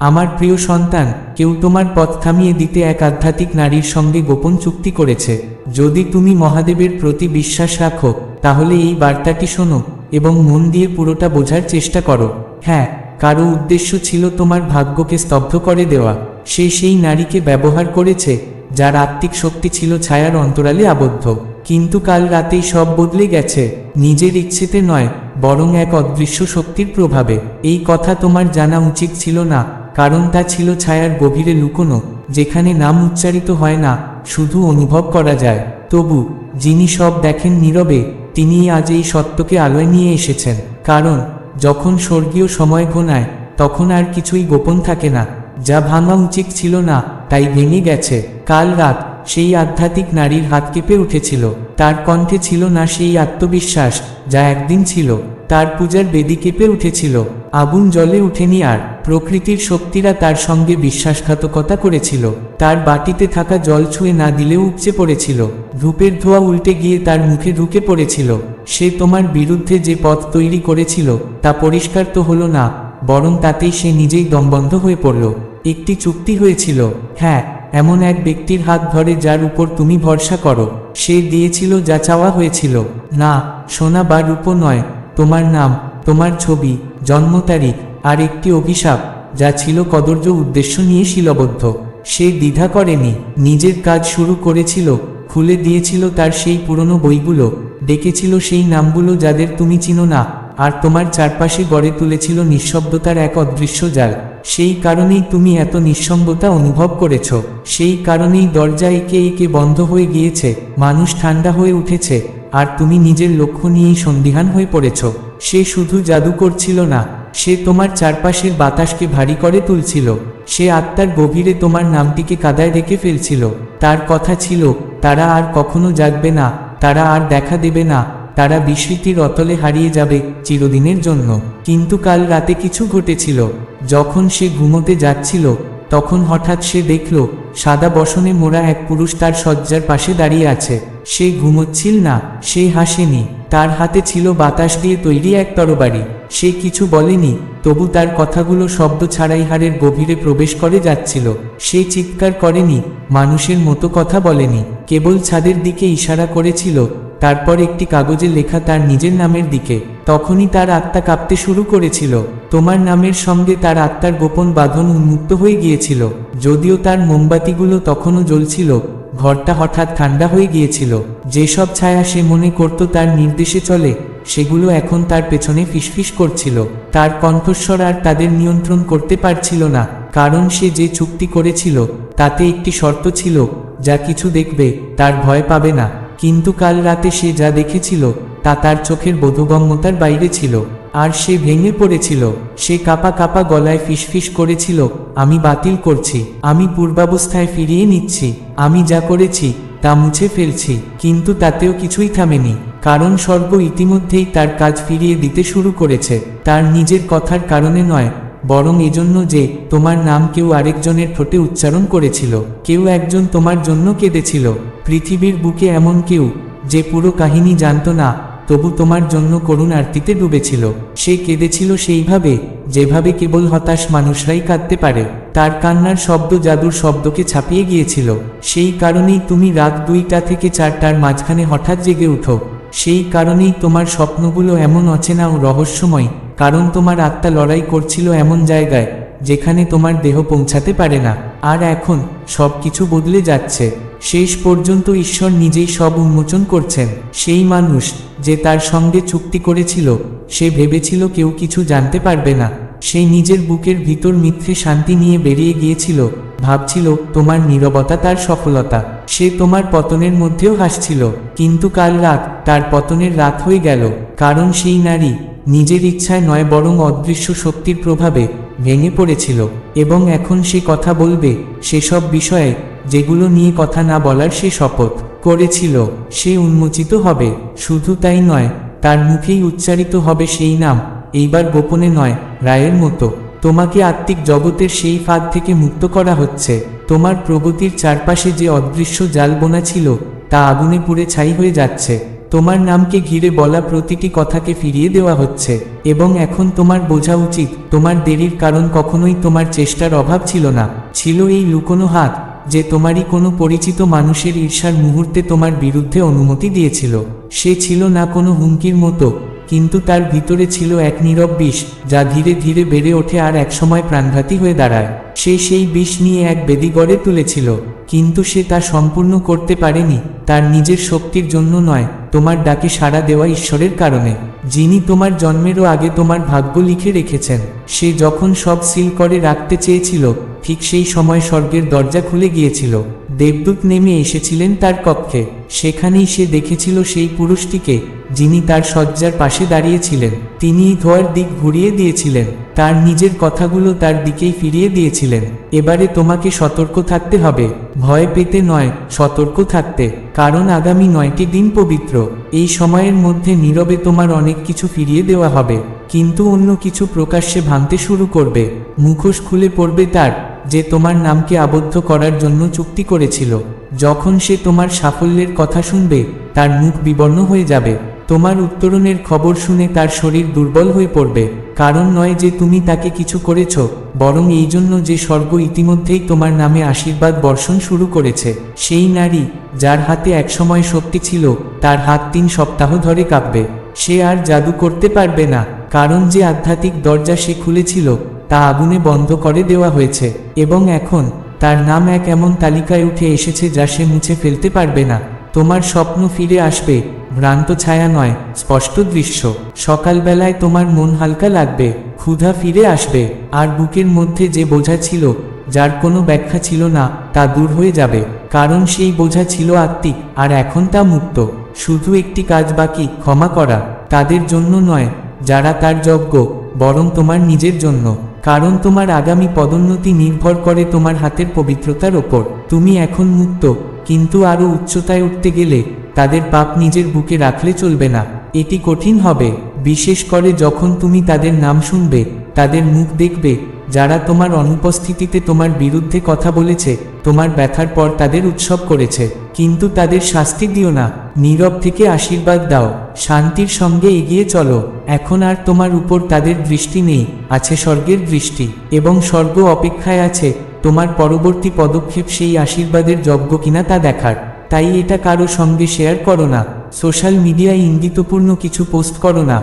আমার প্রিয় সন্তান, কেউ তোমার পথ থামিয়ে দিতে এক আধ্যাত্মিক নারীর সঙ্গে গোপন চুক্তি করেছে। যদি তুমি মহাদেবের প্রতি বিশ্বাস রাখো, তাহলে এই বার্তাটি শোনো এবং মন দিয়ে পুরোটা বোঝার চেষ্টা করো। হ্যাঁ কারও উদ্দেশ্য ছিল তোমার ভাগ্যকে স্তব্ধ করে দেওয়া। সে সেই নারীকে ব্যবহার করেছে, যার আত্মিক শক্তি ছিল ছায়ার অন্তরালে আবদ্ধ। কিন্তু কাল রাতেই সব বদলে গেছে। নিজের ইচ্ছেতে নয় বরং এক অদৃশ্য শক্তির প্রভাবে। এই কথা তোমার জানা উচিত ছিল না, কারণ তা ছিল ছায়ার গভীরে লুকোনো, যেখানে নাম উচ্চারিত হয় না, শুধু অনুভব করা যায়। তবু, যিনি সব দেখেন নীরবে তিনি আজ এই সত্যকে আলোয় নিয়ে এসেছেন। কারণ, যখন স্বর্গীয় সময় ঘোনায়, তখন আর কিছুই গোপন থাকে না। যা ভাঙা উচিত ছিল না, তাই ভেঙে গেছে। কাল রাত, সেই আধ্যাত্মিক নারীর হাত কেঁপে উঠেছিল। তার কণ্ঠে ছিল না সেই আত্মবিশ্বাস যা একদিন ছিল। তার পূজার বেদি কেঁপে উঠেছিল। আগুন জলে উঠেনি আর প্রকৃতির শক্তিরা তার সঙ্গে বিশ্বাসঘাতকতা করেছিল। তার বাটিতে থাকা জল ছুঁয়ে না দিলেও উপচে পড়েছিল। ধূপের ধোয়া উল্টে গিয়ে তার মুখে ঢুকে পড়েছিল। সে তোমার বিরুদ্ধে যে পথ তৈরি করেছিল, তা পরিষ্কার তো হলো না, বরং তাতেই সে নিজেই দমবন্ধ হয়ে পড়ল। একটি চুক্তি হয়েছিল। হ্যাঁ এমন এক ব্যক্তির হাত ধরে যার উপর তুমি ভরসা করো। সে দিয়েছিল যা চাওয়া হয়েছিল। না, সোনা বা রূপো নয়, তোমার নাম, তোমার ছবি, জন্ম তারিখ, আর একটি অভিশাপ, যা ছিল কদর্য উদ্দেশ্য নিয়ে শিলবদ্ধ। সে দ্বিধা করেনি, নিজের কাজ শুরু করেছিল, খুলে দিয়েছিল তার সেই পুরনো বইগুলো, ডেকেছিল সেই নামগুলো যাদের তুমি চিনো না। আর তোমার চারপাশে গড়ে তুলেছিল নিঃশব্দতার এক অদৃশ্য জাল। সেই কারণেই তুমি এত নিঃসঙ্গতা অনুভব করেছ। সেই কারণেই দরজা একে একে বন্ধ হয়ে গিয়েছে, মানুষ ঠান্ডা হয়ে উঠেছে, আর তুমি নিজের লক্ষ্য নিয়েই সন্দিহান হয়ে পড়েছ। সে শুধু জাদু করছিল না, সে তোমার চারপাশের বাতাসকে ভারী করে তুলছিল। সে আত্মার গভীরে তোমার নামটিকে কাদায় রেখে ফেলছিল। তার কথা ছিল, তারা আর কখনো জাগবে না, তারা আর দেখা দেবে না তারা বিস্মৃতির অতলে হারিয়ে যাবে চিরদিনের জন্য। কিন্তু কাল রাতে কিছু ঘটেছিল। যখন সে ঘুমোতে যাচ্ছিল, তখন হঠাৎ সে দেখল, সাদা বসনে মোড়া এক পুরুষ তার শয্যার পাশে দাঁড়িয়ে আছে। সে ঘুমোচ্ছিল না, সে হাসেনি। তার হাতে ছিল বাতাস দিয়ে তৈরি এক তরবারি। সে কিছু বলেনি, তবু তার কথাগুলো শব্দ ছাড়াই হাড়ের গভীরে প্রবেশ করে যাচ্ছিল। সে চিৎকার করেনি, মানুষের মতো কথা বলেনি। কেবল ছাদের দিকে ইশারা করেছিল তারপর একটি কাগজে লেখা তার নিজের নামের দিকে। তখনই তার আত্মা কাঁপতে শুরু করেছিল। তোমার নামের সঙ্গে তার আত্মার গোপন বাঁধন উন্মুক্ত হয়ে গিয়েছিল। যদিও তার মোমবাতিগুলো তখনও জ্বলছিল, ঘরটা হঠাৎ ঠান্ডা হয়ে গিয়েছিল। যেসব ছায়া সে মনে করত তার নির্দেশে চলে, সেগুলো এখন তার পেছনে ফিসফিস করছিল। তার কণ্ঠস্বর আর তাদের নিয়ন্ত্রণ করতে পারছিল না, কারণ সে যে চুক্তি করেছিল, তাতে একটি শর্ত ছিল, যা কিছু দেখবে, তার ভয় পাবে না। কিন্তু কাল রাতে সে যা দেখেছিল, তা তার চোখের বোধগম্যতার বাইরে ছিল, আর সে ভেঙে পড়েছিল, সে কাপা কাপা গলায় ফিসফিস করেছিল, আমি বাতিল করছি, আমি পূর্বাবস্থায় ফিরিয়ে নিচ্ছি, আমি যা করেছি, তা মুছে ফেলছি, কিন্তু তাতেও কিছুই থামেনি, কারণ স্বর্গ ইতিমধ্যেই তার কাজ ফিরিয়ে দিতে শুরু করেছে, তার নিজের কথার কারণে নয় বরং এজন্য যে তোমার নাম কেউ আরেকজনের ঠোঁটে উচ্চারণ করেছিল, কেউ একজন তোমার জন্য কেঁদেছিল। পৃথিবীর বুকে এমন কেউ, যে পুরো কাহিনী জানত না, তবু তোমার জন্য করুণ আরতিতে ডুবেছিল। সে কেঁদেছিল সেইভাবে, যেভাবে কেবল হতাশ মানুষরাই কাঁদতে পারে। তার কান্নার শব্দ জাদুর শব্দকে ছাপিয়ে গিয়েছিল। সেই কারণেই তুমি রাত দুইটা থেকে চারটার মাঝখানে হঠাৎ জেগে উঠো। সেই কারণেই তোমার স্বপ্নগুলো এমন অচেনা ও রহস্যময় কারণ তোমার আত্মা লড়াই করছিল এমন জায়গায়, যেখানে তোমার দেহ পৌঁছাতে পারে না। আর এখন সব কিছু বদলে যাচ্ছে। শেষ পর্যন্ত ঈশ্বর নিজেই সব উন্মোচন করছেন। সেই মানুষ যে তার সঙ্গে চুক্তি করেছিল, সে ভেবেছিল কেউ কিছু জানতে পারবে না। সেই নিজের বুকের ভিতর মিথ্যে শান্তি নিয়ে বেরিয়ে গিয়েছিল। ভাবছিল, তোমার নীরবতা তার সফলতা। সে তোমার পতনের মধ্যেও হাসছিল। কিন্তু কাল রাত তার পতনের রাত হয়ে গেল। কারণ সেই নারী নিজের ইচ্ছায় নয়, বরং অদৃশ্য শক্তির প্রভাবে ভেঙে পড়েছিল এবং এখন সে কথা বলবে সেসব বিষয়ে যেগুলো নিয়ে কথা না বলার সে শপথ করেছিল, সে উন্মোচিত হবে। শুধু তাই নয়, তার মুখেই উচ্চারিত হবে সেই নাম, এইবার গোপনে নয়, রায়ের মতো। তোমাকে আত্মিক জগতের সেই ফাঁদ থেকে মুক্ত করা হচ্ছে। তোমার প্রগতির চারপাশে যে অদৃশ্য জাল বোনা ছিল, তা আগুনে পুড়ে ছাই হয়ে যাচ্ছে। তোমার নামকে ঘিরে বলা প্রতিটি কথাকে ফিরিয়ে দেওয়া হচ্ছে, এবং এখন তোমার বোঝা উচিত, তোমার দেরির কারণ কখনোই তোমার চেষ্টার অভাব ছিল না। ছিল এই লুকোনো হাত, যে তোমারই কোনো পরিচিত মানুষের ঈর্ষার মুহূর্তে তোমার বিরুদ্ধে অনুমতি দিয়েছিল। সে ছিল না কোনো হুমকির মতো কিন্তু তার ভিতরে ছিল এক নীরব বিষ, যা ধীরে ধীরে বেড়ে ওঠে আর একসময় প্রাণঘাতী হয়ে দাঁড়ায়। সে সেই বিষ নিয়ে এক বেদি গড়ে তুলেছিল, কিন্তু সে তা সম্পূর্ণ করতে পারেনি। তার নিজের শক্তির জন্য নয়, তোমার ডাকে সাড়া দেওয়া ঈশ্বরের কারণে। যিনি তোমার জন্মেরও আগে তোমার ভাগ্য লিখে রেখেছেন। সে যখন সব সিল করে রাখতে চেয়েছিল, ঠিক সেই সময় স্বর্গের দরজা খুলে গিয়েছিল। দেবদূত নেমে এসেছিলেন তার কক্ষে। সেখানেই সে দেখেছিল সেই পুরুষটিকে যিনি তার শয্যার পাশে দাঁড়িয়েছিলেন তিনি ধোয়ার দিক ঘুরিয়ে দিয়েছিলেন, তার নিজের কথাগুলো তার দিকেই ফিরিয়ে দিয়েছিলেন। এবারে তোমাকে সতর্ক থাকতে হবে। ভয় পেতে নয়, সতর্ক থাকতে, কারণ আগামী নয়টি দিন পবিত্র। এই সময়ের মধ্যে নীরবে তোমার অনেক কিছু ফিরিয়ে দেওয়া হবে, কিন্তু অন্য কিছু প্রকাশ্যে ভাঙতে শুরু করবে। মুখোশ খুলে পড়বে তার, যে তোমার নামকে আবদ্ধ করার জন্য চুক্তি করেছিল। যখন সে তোমার সাফল্যের কথা শুনবে, তার মুখ বিবর্ণ হয়ে যাবে। তোমার উত্তরণের খবর শুনে তার শরীর দুর্বল হয়ে পড়বে। কারণ নয় যে তুমি তাকে কিছু করেছ, বরং এই জন্য যে স্বর্গ ইতিমধ্যেই তোমার নামে আশীর্বাদ বর্ষণ শুরু করেছে। সেই নারী, যার হাতে একসময় শক্তি ছিল, তার হাত তিন সপ্তাহ ধরে কাঁপবে। সে আর জাদু করতে পারবে না, কারণ যে আধ্যাত্মিক দরজা সে খুলেছিল, তা আগুনে বন্ধ করে দেওয়া হয়েছে, এবং এখন তার নাম এক এমন তালিকায় উঠে এসেছে যা সে মুছে ফেলতে পারবে না। তোমার স্বপ্ন ফিরে আসবে ভ্রান্ত ছায়া নয়, স্পষ্ট দৃশ্য। সকালবেলায় তোমার মন হালকা লাগবে, ক্ষুধা ফিরে আসবে, আর বুকের মধ্যে যে বোঝা ছিল, যার কোনো ব্যাখ্যা ছিল না, তা দূর হয়ে যাবে। কারণ সেই বোঝা ছিল আত্মিক, আর এখন তা মুক্ত। শুধু একটি কাজ বাকি, ক্ষমা করা, তাদের জন্য নয়, যারা তার যজ্ঞ বরং তোমার নিজের জন্য। কারণ তোমার আগামী পদোন্নতি নির্ভর করে তোমার হাতের পবিত্রতার ওপর। তুমি এখন মুক্ত, কিন্তু আরও উচ্চতায় উঠতে গেলে তাদের পাপ নিজের বুকে রাখলে চলবে না। এটি কঠিন হবে, বিশেষ করে যখন তুমি তাদের নাম শুনবে, তাদের মুখ দেখবে যারা তোমার অনুপস্থিতিতে তোমার বিরুদ্ধে কথা বলেছে, তোমার ব্যথার পর তাদের উৎসব করেছে। কিন্তু তাদের শাস্তি দিও না, নীরব থেকে আশীর্বাদ দাও, শান্তির সঙ্গে এগিয়ে চলো। এখন আর তোমার উপর তাদের দৃষ্টি নেই, আছে স্বর্গের দৃষ্টি, এবং স্বর্গ অপেক্ষায় আছে, তোমার পরবর্তী পদক্ষেপ সেই আশীর্বাদের যজ্ঞ কিনা তা দেখার। তাই এটা কারও সঙ্গে শেয়ার করো না, সোশ্যাল মিডিয়ায় ইঙ্গিতপূর্ণ কিছু পোস্ট করো না,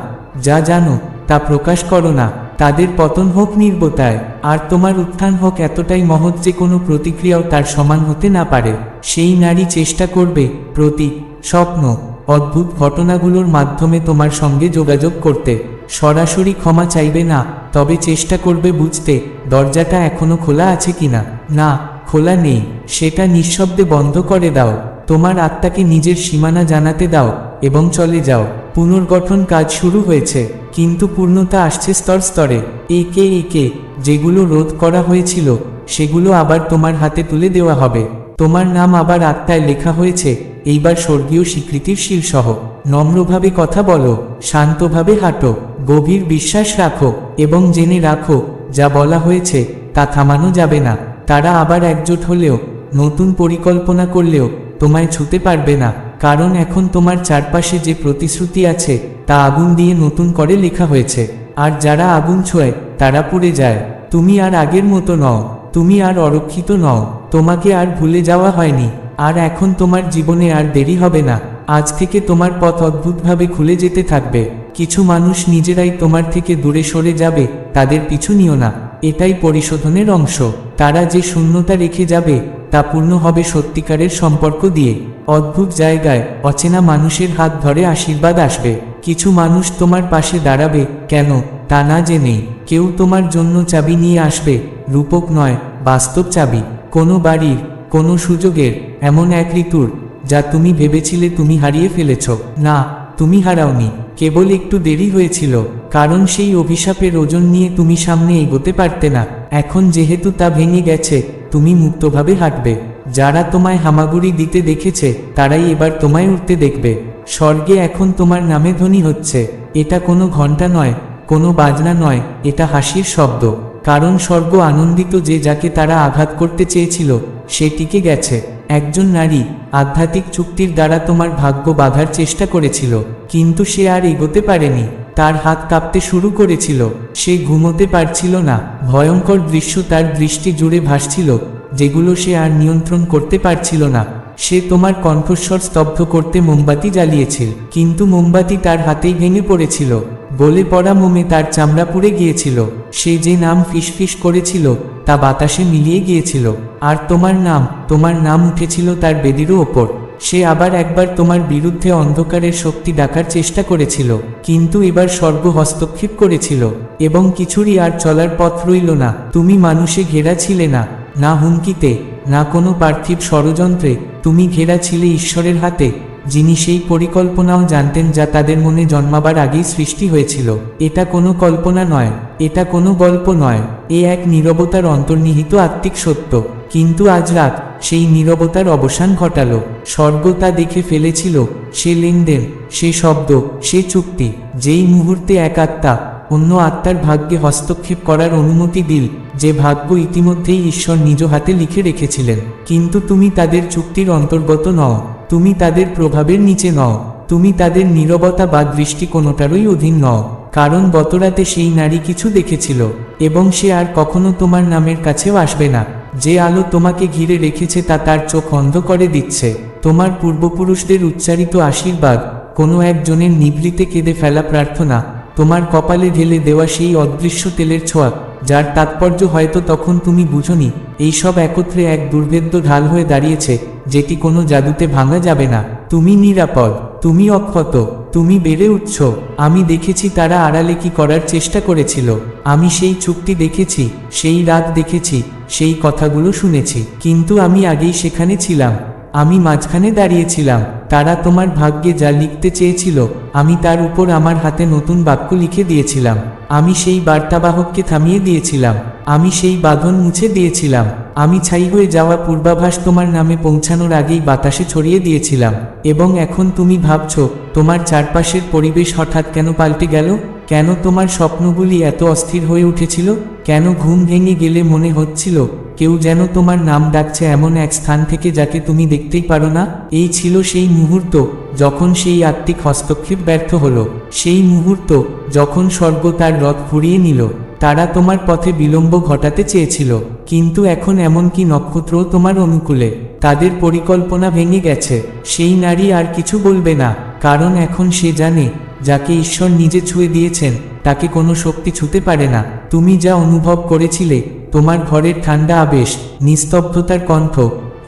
যা জানো, তা প্রকাশ করো না। তাদের পতন হোক নির্বতায়, আর তোমার উত্থান হোক এতটাই মহৎ যে কোনো প্রতিক্রিয়াও তার সমান হতে না পারে। সেই নারী চেষ্টা করবে প্রতীক স্বপ্ন, অদ্ভুত ঘটনাগুলোর মাধ্যমে তোমার সঙ্গে যোগাযোগ করতে। সরাসরি ক্ষমা চাইবে না, তবে চেষ্টা করবে বুঝতে, দরজাটা এখনও খোলা আছে কিনা। না, খোলা নেই, সেটা নিঃশব্দে বন্ধ করে দাও। তোমার আত্মাকে নিজের সীমানা জানাতে দাও। এবং চলে যাও। পুনর্গঠন কাজ শুরু হয়েছে, কিন্তু পূর্ণতা আসছে স্তর স্তরে। একে একে যেগুলো রোধ করা হয়েছিল, সেগুলো আবার তোমার হাতে তুলে দেওয়া হবে। তোমার নাম আবার আত্মায় লেখা হয়েছে, এইবার স্বর্গীয় স্বীকৃতির শীর্ষহ। নম্রভাবে কথা বলো, শান্তভাবে হাঁটো, গভীর বিশ্বাস রাখো, এবং জেনে রাখো, যা বলা হয়েছে, তা থামানো যাবে না। তারা আবার একজোট হলেও, নতুন পরিকল্পনা করলেও, তোমায় ছুতে পারবে না। কারণ এখন তোমার চারপাশে যে প্রতিশ্রুতি আছে, তা আগুন দিয়ে নতুন করে লেখা হয়েছে। আর যারা আগুন ছোঁয়, তারা পুড়ে যায়। তুমি আর আগের মতো নও। তুমি আর অরক্ষিত নও। তোমাকে আর ভুলে যাওয়া হয়নি। আর এখন তোমার জীবনে আর দেরি হবে না। আজ থেকে তোমার পথ অদ্ভুতভাবে খুলে যেতে থাকবে। কিছু মানুষ নিজেরাই তোমার থেকে দূরে সরে যাবে, তাদের পিছু নিও না। এটাই পরিশোধনের অংশ। তারা যে শূন্যতা রেখে যাবে তা পূর্ণ হবে সত্যিকারের সম্পর্ক দিয়ে। অদ্ভুত জায়গায় অচেনা মানুষের হাত ধরে আশীর্বাদ আসবে। কিছু মানুষ তোমার পাশে দাঁড়াবে, কেন? তা না জেনেই কেউ তোমার জন্য চাবি নিয়ে আসবে। রূপক নয়, বাস্তব চাবি। কোনো বাড়ির, কোনো সুযোগের, এমন এক ঋতুর, যা তুমি ভেবেছিলে তুমি হারিয়ে ফেলেছ। না, তুমি হারাওনি, কেবল একটু দেরি হয়েছিল, কারণ সেই অভিশাপের ওজন নিয়ে তুমি সামনে এগোতে পারতে না। এখন যেহেতু তা ভেঙে গেছে তুমি মুক্তভাবে হাঁটবে। যারা তোমায় হামাগুড়ি দিতে দেখেছে, তারাই এবার তোমায় উঠতে দেখবে। স্বর্গে এখন তোমার নামে ধ্বনি হচ্ছে। এটা কোনো ঘণ্টা নয়, কোনো বাজনা নয়, এটা হাসির শব্দ। কারণ স্বর্গ আনন্দিত যে যাকে তারা আঘাত করতে চেয়েছিল সে টিকে গেছে। একজন নারী, আধ্যাত্মিক চুক্তির দ্বারা তোমার ভাগ্য বাঁধার চেষ্টা করেছিল, কিন্তু সে আর এগোতে পারেনি। তার হাত কাঁপতে শুরু করেছিল। সে ঘুমোতে পারছিল না। ভয়ঙ্কর দৃশ্য তার দৃষ্টি জুড়ে ভাসছিল, যেগুলো সে আর নিয়ন্ত্রণ করতে পারছিল না। সে তোমার কণ্ঠস্বর স্তব্ধ করতে মোমবাতি জ্বালিয়েছিল কিন্তু মোমবাতি তার হাতেই ভেঙে পড়েছিল। গলে পড়া মোমে তার চামড়া পুড়ে গিয়েছিল। সে যে নাম ফিসফিস করেছিল, তা বাতাসে মিলিয়ে গিয়েছিল। আর তোমার নাম তোমার নাম উঠেছিল তার বেদিরও ওপর। সে আবার একবার তোমার বিরুদ্ধে অন্ধকারের শক্তি ডাকার চেষ্টা করেছিল, কিন্তু এবার সর্ব হস্তক্ষেপ করেছিল, এবং কিছুরই আর চলার পথ রইল না। তুমি মানুষে ঘেরা ছিলে না না হুমকিতে, না কোনো পার্থিব ষড়যন্ত্রে, তুমি ঘেরা ছিলে ঈশ্বরের হাতে। যিনি সেই পরিকল্পনাও জানতেন যা তাদের মনে জন্মাবার আগেই সৃষ্টি হয়েছিল। এটা কোনো কল্পনা নয়, এটা কোনো গল্প নয়, এ এক নিরবতার অন্তর্নিহিত আত্মিক সত্য। কিন্তু আজ রাত সেই নিরবতার অবসান ঘটাল। স্বর্গ তা দেখে ফেলেছিল, সে লেনদেন, সে শব্দ, সে চুক্তি, যেই মুহূর্তে এক আত্মা অন্য আত্মার ভাগ্যে হস্তক্ষেপ করার অনুমতি দিল। যে ভাগ্য ইতিমধ্যেই ঈশ্বর নিজ হাতে লিখে রেখেছিলেন। কিন্তু তুমি তাদের চুক্তির অন্তর্গত নও। তুমি তাদের প্রভাবের নিচে নও। তুমি তাদের নীরবতা বা দৃষ্টি কোনোটারই অধীন নও। কারণ গতরাতে সেই নারী কিছু দেখেছিল, এবং সে আর কখনো তোমার নামের কাছেও আসবে না। যে আলো তোমাকে ঘিরে রেখেছে তা তার চোখ অন্ধ করে দিচ্ছে। তোমার পূর্বপুরুষদের উচ্চারিত আশীর্বাদ, কোনো একজনের নিভৃতে কেঁদে ফেলা প্রার্থনা তোমার কপালে ঢেলে দেওয়া সেই অদৃশ্য তেলের ছোঁয়া, যার তাৎপর্য হয়তো তখন তুমি বুঝনি এইসব একত্রে এক দুর্ভেদ্য ঢাল হয়ে দাঁড়িয়েছে, যেটি কোনো জাদুতে ভাঙা যাবে না। তুমি নিরাপদ, তুমি অক্ষত, তুমি বেড়ে উঠছ, আমি দেখেছি তারা আড়ালে কি করার চেষ্টা করেছিল, আমি সেই চুক্তি দেখেছি, সেই রাত দেখেছি, সেই কথাগুলো শুনেছি, কিন্তু আমি আগেই সেখানে ছিলাম। আমি মাঝখানে দাঁড়িয়েছিলাম। তারা তোমার ভাগ্যে যা লিখতে চেয়েছিল, আমি তার উপর আমার হাতে নতুন বাক্য লিখে দিয়েছিলাম। আমি সেই বার্তাবাহককে থামিয়ে দিয়েছিলাম। আমি সেই বাঁধন মুছে দিয়েছিলাম। আমি ছাই হয়ে যাওয়া পূর্বাভাস তোমার নামে পৌঁছানোর আগেই বাতাসে ছড়িয়ে দিয়েছিলাম। এবং এখন তুমি ভাবছ, তোমার চারপাশের পরিবেশ হঠাৎ কেন পাল্টে গেল? কেন তোমার স্বপ্নগুলি এত অস্থির হয়ে উঠেছিল? কেন ঘুম ভেঙে গেলে মনে হচ্ছিল কেউ যেন তোমার নাম ডাকছে এমন এক স্থান থেকে যাকে তুমি দেখতেই পারো না। এই ছিল সেই মুহূর্ত যখন সেই আত্মিক হস্তক্ষেপ ব্যর্থ হলো। সেই মুহূর্ত যখন স্বর্গ তার রথ ফুরিয়ে নিল। তারা তোমার পথে বিলম্ব ঘটাতে চেয়েছিল। কিন্তু এখন এমনকি নক্ষত্রও তোমার অনুকূলে। তাদের পরিকল্পনা ভেঙে গেছে। সেই নারী আর কিছু বলবে না। কারণ এখন সে জানে, যাকে ঈশ্বর নিজে ছুঁয়ে দিয়েছেন তাকে কোনো শক্তি ছুতে পারে না। তুমি যা অনুভব করেছিলে, তোমার ঘরের ঠান্ডা আবেশ, নিস্তব্ধতার কণ্ঠ,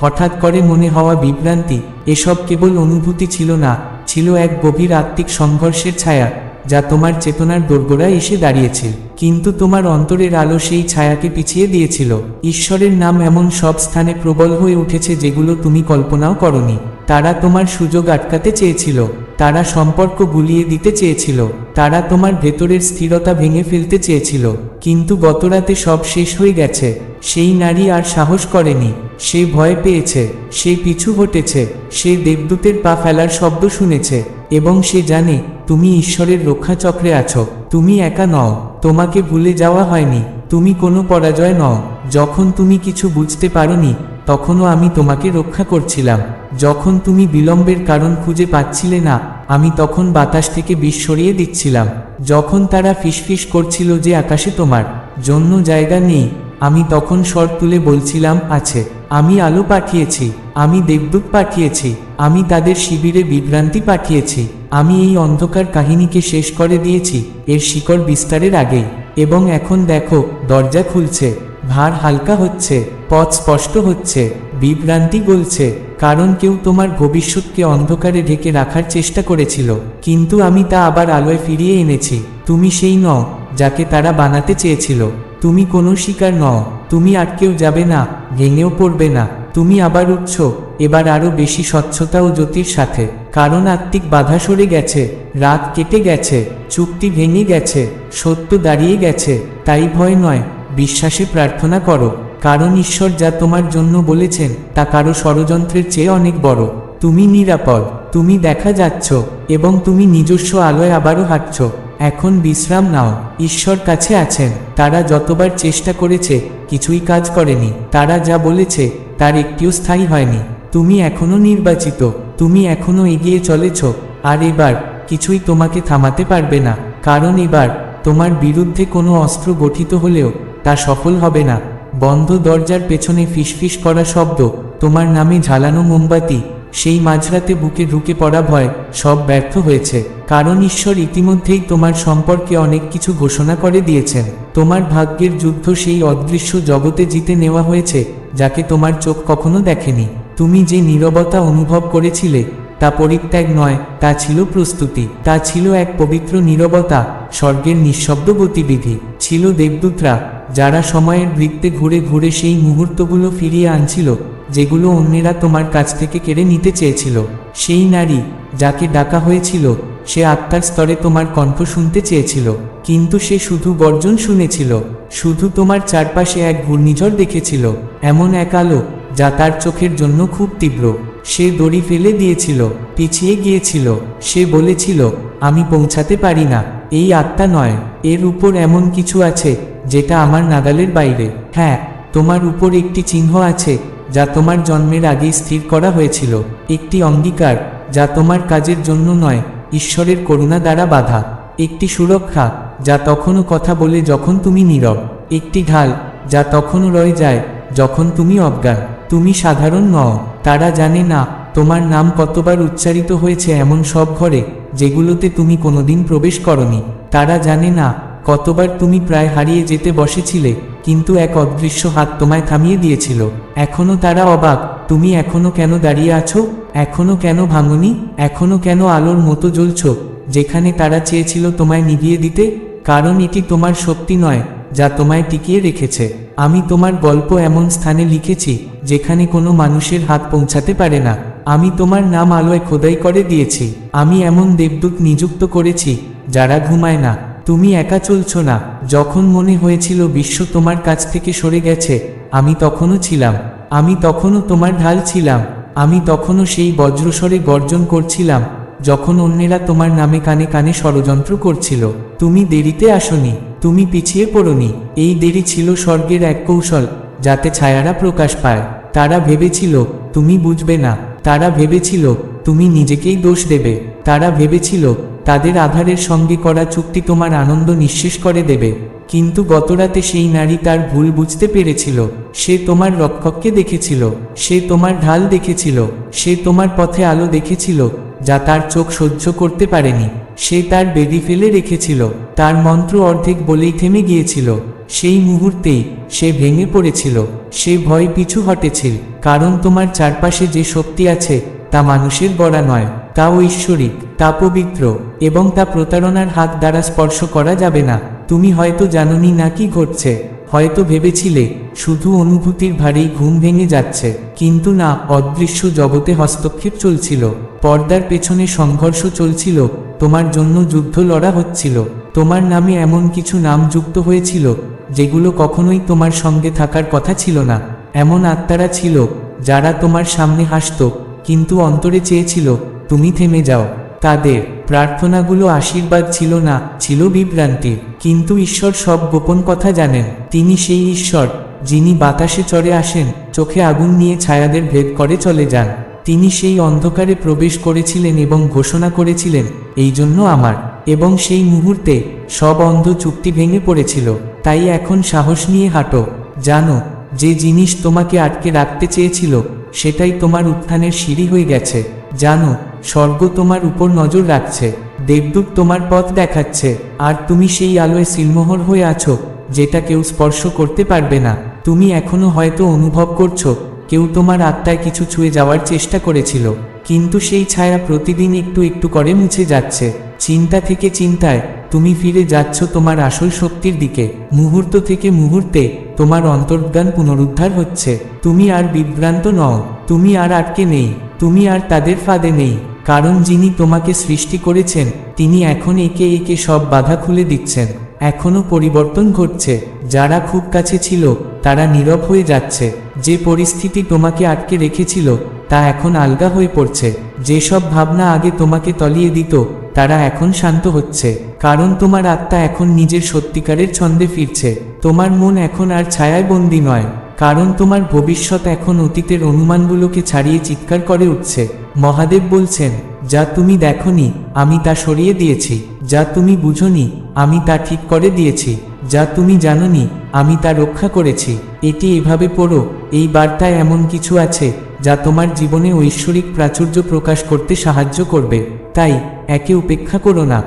হঠাৎ করে মনে হওয়া বিভ্রান্তি, এসব কেবল অনুভূতি ছিল না, ছিল এক গভীর আত্মিক সংঘর্ষের ছায়া, যা তোমার চেতনার দোরগোড়ায় এসে দাঁড়িয়েছিল কিন্তু তোমার অন্তরের আলো সেই ছায়াকে পিছিয়ে দিয়েছিল। ঈশ্বরের নাম এমন সব স্থানে প্রবল হয়ে উঠেছে যেগুলো তুমি কল্পনাও করনি। তারা তোমার সুযোগ আটকাতে চেয়েছিল। তারা সম্পর্ক গুলিয়ে দিতে চেয়েছিল। তারা তোমার ভেতরের স্থিরতা ভেঙে ফেলতে চেয়েছিল। কিন্তু গতরাতে সব শেষ হয়ে গেছে। সেই নারী আর সাহস করেনি। সে ভয় পেয়েছে। সে পিছু হটেছে। সে দেবদূতের পা ফেলার শব্দ শুনেছে। এবং সে জানে, তুমি ঈশ্বরের রক্ষাচক্রে আছো। তুমি একা নও, তোমাকে ভুলে যাওয়া হয়নি, তুমি কোনো পরাজয় নও, যখন তুমি কিছু বুঝতে পারোনি, তখনও আমি তোমাকে রক্ষা করছিলাম, যখন তুমি বিলম্বের কারণ খুঁজে পাচ্ছিলে না, আমি তখন বাতাস থেকে বিষ সরিয়ে দিচ্ছিলাম, যখন তারা ফিসফিস করছিল যে আকাশে তোমার জন্য জায়গা নেই আমি তখন স্বর তুলে বলছিলাম, আছে, আমি আলো পাঠিয়েছি, আমি দেবদূত পাঠিয়েছি, আমি তাদের শিবিরে বিভ্রান্তি পাঠিয়েছি, আমি এই অন্ধকার কাহিনীকে শেষ করে দিয়েছি, এর শিকড় বিস্তারের আগেই। এবং এখন দেখো, দরজা খুলছে, ভার হালকা হচ্ছে, পথ স্পষ্ট হচ্ছে, বিভ্রান্তি গলছে, কারণ কেউ তোমার ভবিষ্যৎকে অন্ধকারে ঢেকে রাখার চেষ্টা করেছিল। কিন্তু আমি তা আবার আলোয় ফিরিয়ে এনেছি। তুমি সেই নও, যাকে তারা বানাতে চেয়েছিল। তুমি কোনো শিকার নও, তুমি আটকেও যাবে না, ভেঙেও পড়বে না, তুমি আবার উঠছ, এবার আরও বেশি স্বচ্ছতা ও জ্যোতির সাথে, কারণ আত্মিক বাধা সরে গেছে, রাত কেটে গেছে, চুক্তি ভেঙে গেছে, সত্য দাঁড়িয়ে গেছে, তাই ভয় নয়, বিশ্বাসে প্রার্থনা করো, কারণ ঈশ্বর যা তোমার জন্য বলেছেন, তা কারও ষড়যন্ত্রের চেয়ে অনেক বড়, তুমি নিরাপদ, তুমি দেখা যাচ্ছ, এবং তুমি নিজস্ব আলোয় আবারও হাঁটছ। এখন বিশ্রাম নাও, ঈশ্বর কাছে আছেন, তারা যতবার চেষ্টা করেছে, কিছুই কাজ করেনি, তারা যা বলেছে, তার একটিও স্থায়ী হয়নি, তুমি এখনও নির্বাচিত, তুমি এখনও এগিয়ে চলেছ, আর এবার, কিছুই তোমাকে থামাতে পারবে না, কারণ এবার, তোমার বিরুদ্ধে কোনো অস্ত্র গঠিত হলেও, তা সফল হবে না, বন্ধ দরজার পেছনে ফিসফিস করা শব্দ, তোমার নামে ঝালানো মোমবাতি সেই মাঝরাতে বুকে ঢুকে পড়া ভয় সব ব্যর্থ হয়েছে। কারণ ঈশ্বর ইতিমধ্যেই তোমার সম্পর্কে অনেক কিছু ঘোষণা করে দিয়েছেন। তোমার ভাগ্যের যুদ্ধ সেই অদৃশ্য জগতে জিতে নেওয়া হয়েছে, যাকে তোমার চোখ কখনো দেখেনি। তুমি যে নীরবতা অনুভব করেছিলে, তা পরিত্যাগ নয়, তা ছিল প্রস্তুতি। তা ছিল এক পবিত্র নীরবতা, স্বর্গের নিঃশব্দ গতিবিধি। ছিল দেবদূতরা যারা সময়ের বৃত্তে ঘুরে ঘুরে সেই মুহূর্তগুলো ফিরিয়ে আনছিল, যেগুলো অন্যেরা তোমার কাছ থেকে কেড়ে নিতে চেয়েছিল। সেই নারী, যাকে ডাকা হয়েছিল, সে আত্মার স্তরে তোমার কণ্ঠ শুনতে চেয়েছিল, কিন্তু সে শুধু গর্জন শুনেছিল, শুধু তোমার চারপাশে এক ঘূর্ণিঝড় দেখেছিল, এমন এক আলো, যা তার চোখের জন্য খুব তীব্র। সে দড়ি ফেলে দিয়েছিল, পিছিয়ে গিয়েছিল, সে বলেছিল, আমি পৌঁছাতে পারি না, এই আত্মা নয়, এর উপর এমন কিছু আছে যেটা আমার নাগালের বাইরে। হ্যাঁ তোমার উপর একটি চিহ্ন আছে, যা তোমার জন্মের আগেই স্থির করা হয়েছিল। একটি অঙ্গীকার, যা তোমার কাজের জন্য নয়, ঈশ্বরের করুণা দ্বারা বাধা। একটি সুরক্ষা, যা তখনও কথা বলে যখন তুমি নীরব। একটি ঢাল, যা তখনও রয়ে যায়, যখন তুমি অজ্ঞান। তুমি সাধারণ নও, তারা জানে না, তোমার নাম কতবার উচ্চারিত হয়েছে এমন সব ঘরে, যেগুলোতে তুমি কোনোদিন প্রবেশ করনি। তারা জানে না কতবার তুমি প্রায় হারিয়ে যেতে বসেছিলে, কিন্তু এক অদৃশ্য হাত তোমায় থামিয়ে দিয়েছিল। এখনও তারা অবাক, তুমি এখনও কেন দাঁড়িয়ে আছো? এখনও কেন ভাঙনি? এখনও কেন আলোর মতো জ্বলছ? যেখানে তারা চেয়েছিল তোমায় নিভিয়ে দিতে, কারণ এটি তোমার শক্তি নয়, যা তোমায় টিকিয়ে রেখেছে। আমি তোমার গল্প এমন স্থানে লিখেছি, যেখানে কোনো মানুষের হাত পৌঁছাতে পারে না। আমি তোমার নাম আলোয় খোদাই করে দিয়েছি। আমি এমন দেবদূত নিযুক্ত করেছি, যারা ঘুমায় না। তুমি একা চলছ না। যখন মনে হয়েছিল বিশ্ব তোমার কাছ থেকে সরে গেছে, আমি তখনও ছিলাম। আমি তখনও তোমার ঢাল ছিলাম। আমি তখনও সেই বজ্রস্বরে গর্জন করছিলাম, যখন অন্যেরা তোমার নামে কানে কানে ষড়যন্ত্র করছিল। তুমি দেরিতে আসনি, তুমি পিছিয়ে পড়নি। এই দেরি ছিল স্বর্গের এক কৌশল, যাতে ছায়ারা প্রকাশ পায়। তারা ভেবেছিল, তুমি বুঝবে না। তারা ভেবেছিল, তুমি নিজেকেই দোষ দেবে। তারা ভেবেছিল তাদের আধারের সঙ্গে করা চুক্তি তোমার আনন্দ নিঃশেষ করে দেবে। কিন্তু গতরাতে সেই নারী তার ভুল বুঝতে পেরেছিল। সে তোমার রক্ষককে দেখেছিল। সে তোমার ঢাল দেখেছিল। সে তোমার পথে আলো দেখেছিল, যা তার চোখ সহ্য করতে পারেনি। সে তার বেদি ফেলে রেখেছিল। তার মন্ত্র অর্ধেক বলেই থেমে গিয়েছিল। সেই মুহূর্তেই সে ভেঙে পড়েছিল। সে ভয় পিছু হটেছিল। কারণ তোমার চারপাশে যে শক্তি আছে, তা মানুষের গড়া নয়। তা ঐশ্বরিক, তা পবিত্র, এবং তা প্রতারণার হাত দ্বারা স্পর্শ করা যাবে না। তুমি হয়তো জাননি না কি ঘটছে। হয়তো ভেবেছিলে, শুধু অনুভূতির ভারেই ঘুম ভেঙে যাচ্ছে। কিন্তু না, অদৃশ্য জগতে হস্তক্ষেপ চলছিল। পর্দার পেছনে সংঘর্ষ চলছিল। তোমার জন্য যুদ্ধ লড়া হচ্ছিল। তোমার নামে এমন কিছু নাম যুক্ত হয়েছিল, যেগুলো কখনোই তোমার সঙ্গে থাকার কথা ছিল না। এমন আত্মারা ছিল, যারা তোমার সামনে হাসত, কিন্তু অন্তরে চেয়েছিল তুমি থেমে যাও। তাদের প্রার্থনাগুলো আশীর্বাদ ছিল না, ছিল বিভ্রান্তির। কিন্তু ঈশ্বর সব গোপন কথা জানেন। তিনি সেই ঈশ্বর, যিনি বাতাসে চড়ে আসেন, চোখে আগুন নিয়ে ছায়াদের ভেদ করে চলে যান। তিনি সেই অন্ধকারে প্রবেশ করেছিলেন এবং ঘোষণা করেছিলেন, এই জন্য আমার। এবং সেই মুহূর্তে সব অন্ধ চুক্তি ভেঙে পড়েছিল। তাই এখন সাহস নিয়ে হাঁটো। জানো, যে জিনিস তোমাকে আটকে রাখতে চেয়েছিল, সেটাই তোমার উত্থানের সিঁড়ি হয়ে গেছে। জানো, স্বর্গ তোমার উপর নজর রাখছে, দেবদূত তোমার পথ দেখাচ্ছে, আর তুমি সেই আলোয় সিলমোহর হয়ে আছো, যেটা কেউ স্পর্শ করতে পারবে না। তুমি এখনও হয়তো অনুভব করছ, কেউ তোমার আত্মায় কিছু ছুঁয়ে যাওয়ার চেষ্টা করেছিল, কিন্তু সেই ছায়া প্রতিদিন একটু একটু করে মুছে যাচ্ছে। চিন্তা থেকে চিন্তায়, তুমি ফিরে যাচ্ছ তোমার আসল শক্তির দিকে। মুহূর্ত থেকে মুহূর্তে, তোমার অন্তর্জ্ঞান পুনরুদ্ধার হচ্ছে। তুমি আর বিভ্রান্ত নও। তুমি আর আটকে নেই, তুমি আর তাদের ফাঁদে নেই, কারণ যিনি তোমাকে সৃষ্টি করেছেন, তিনি এখন একে একে সব বাধা খুলে দিচ্ছেন। এখনও পরিবর্তন ঘটছে, যারা খুব কাছে ছিল, তারা নীরব হয়ে যাচ্ছে। যে পরিস্থিতি তোমাকে আটকে রেখেছিল, তা এখন আলগা হয়ে পড়ছে। যেসব ভাবনা আগে তোমাকে তলিয়ে দিত, তারা এখন শান্ত হচ্ছে। কারণ তোমার আত্মা এখন নিজের সত্যিকারের ছন্দে ফিরছে। তোমার মন এখন আর ছায়ায় বন্দি নয়। কারণ তোমার ভবিষ্যৎ এখন অতীতের অনুমানগুলোকে ছাড়িয়ে চিৎকার করে উঠছে। মহাদেব বলছেন, যা তুমি দেখনি, আমি তা সরিয়ে দিয়েছি। যা তুমি বুঝনি, আমি তা ঠিক করে দিয়েছি। যা তুমি জাননি, আমি তা রক্ষা করেছি। এটি এভাবে পড়ো, এই বার্তায় এমন কিছু আছে, যা তোমার জীবনে ঐশ্বরিক প্রাচুর্য প্রকাশ করতে সাহায্য করবে। তাই, একে উপেক্ষা করো না।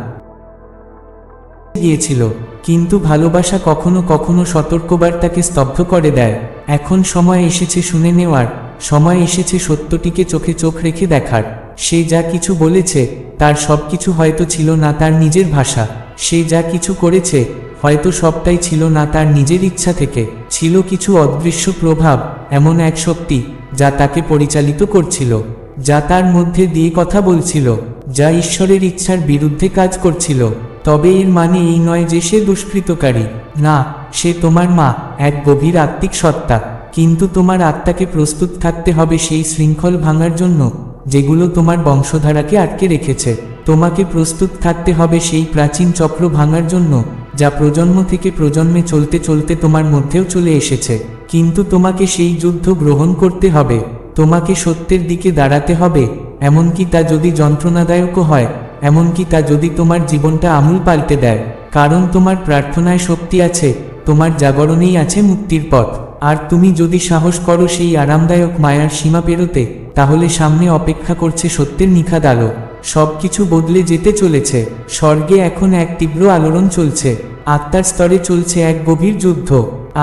গিয়েছিল। কিন্তু ভালোবাসা কখনো কখনো সতর্কবার্তাকে স্তব্ধ করে দেয়। এখন সময় এসেছে শুনে নেওয়ার, সময় এসেছে সত্যটিকে চোখে চোখ রেখে দেখার। সে যা কিছু বলেছে, তার সব কিছু হয়তো ছিল না তার নিজের ভাষা। সে যা কিছু করেছে, হয়তো সবটাই ছিল না তার নিজের ইচ্ছা থেকে। ছিল কিছু অদৃশ্য প্রভাব, এমন এক শক্তি, যা তাকে পরিচালিত করছিল, যা তার মধ্যে দিয়ে কথা বলছিল, যা ঈশ্বরের ইচ্ছার বিরুদ্ধে কাজ করছিল। তবে এর মানে এই নয় যে সে দুষ্কৃতকারী। না, সে তোমার মা, এক গভীর আত্মিক সত্তা। কিন্তু তোমার আত্মাকে প্রস্তুত থাকতে হবে সেই শৃঙ্খল ভাঙার জন্য, যেগুলো তোমার বংশধারাকে আটকে রেখেছে। তোমাকে প্রস্তুত থাকতে হবে সেই প্রাচীন চক্র ভাঙার জন্য, যা প্রজন্ম থেকে প্রজন্মে চলতে চলতে তোমার মধ্যেও চলে এসেছে। কিন্তু তোমাকে সেই যুদ্ধ গ্রহণ করতে হবে। তোমাকে সত্যের দিকে দাঁড়াতে হবে, এমনকি তা যদি যন্ত্রণাদায়কও হয় এমনকি তা যদি তোমার জীবনটা আমূল পাল্টে দেয়, কারণ তোমার প্রার্থনায় শক্তি আছে, তোমার জাগরণেই আছে মুক্তির পথ। আর তুমি যদি সাহস করো সেই আরামদায়ক মায়ার সীমা পেরোতে, তাহলে সামনে অপেক্ষা করছে সত্যের নিখাদ আলো। সব কিছু বদলে যেতে চলেছে, স্বর্গে এখন এক তীব্র আলোড়ন চলছে, আত্মার স্তরে চলছে এক গভীর যুদ্ধ।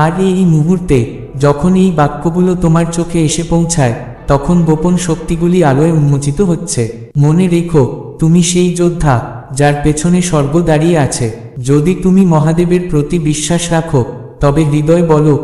আর এই মুহূর্তে, যখন এই বাক্যগুলো তোমার চোখে এসে পৌঁছায়, তখন গোপন শক্তিগুলি আলোয় উন্মোচিত হচ্ছে। মনে রেখো তুমি সেই যোদ্ধা যার পেছনে স্বর্গ দাঁড়িয়ে আছে। যদি তুমি মহাদেবের প্রতি বিশ্বাস রাখো, তবে হৃদয় বলো